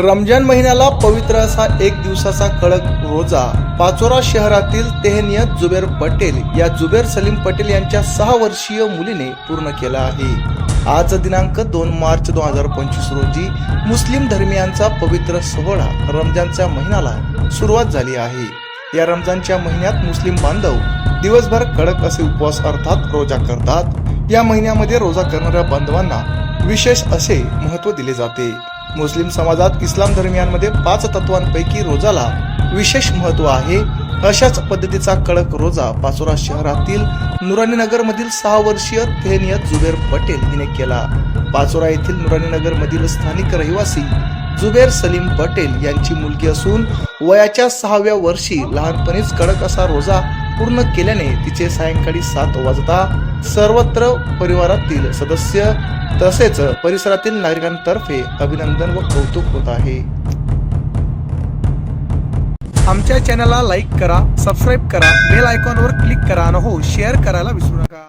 रमजान महिन्याला पवित्र असा एक दिवसाचा कडक रोजा. पाचोरा शहरातील तेहनियत जुबेर पटेल या जुबेर सलीम पटेल यांच्या सहा वर्षीय मुलीने पूर्ण केला आहे. आज दिनांक दोन मार्च दोन हजार पंचवीस रोजी मुस्लिम धर्मियांचा पवित्र सोहळा रमजानच्या महिन्याला सुरुवात झाली आहे. या रमजानच्या महिन्यात मुस्लिम बांधव दिवसभर कडक असे उपवास अर्थात रोजा करतात. या महिन्यामध्ये रोजा करणाऱ्या बांधवांना विशेष असे महत्त्व दिले जाते. मुस्लिम समाजात इस्लाम धर्मियांमध्ये पाच तत्वांपैकी रोजाला विशेष महत्त्व आहे. अशाच पद्धतीचा कडक रोजा पाचोरा शहरातील नुरानी मधील सहा वर्षीय थेनियत जुबेर पटेल हिने केला. पाचोरा येथील नुरानी मधील स्थानिक रहिवासी जुबेर सलीम पटेल यांची मुलगी असून वयाच्या सहाव्या वर्षी लहानपणीच कडक असा रोजा पूर्ण केल्याने तिचे सायंकाळी सात वाजता सर्वत्र परिवारातील सदस्य तसेच परिसरातील नागरिकांतर्फे अभिनंदन व कौतुक होत आहे. आमच्या चॅनलला लाईक करा सबस्क्राईब करा बेल आयकॉनवर क्लिक करा आणि हो शेअर करायला विसरू नका.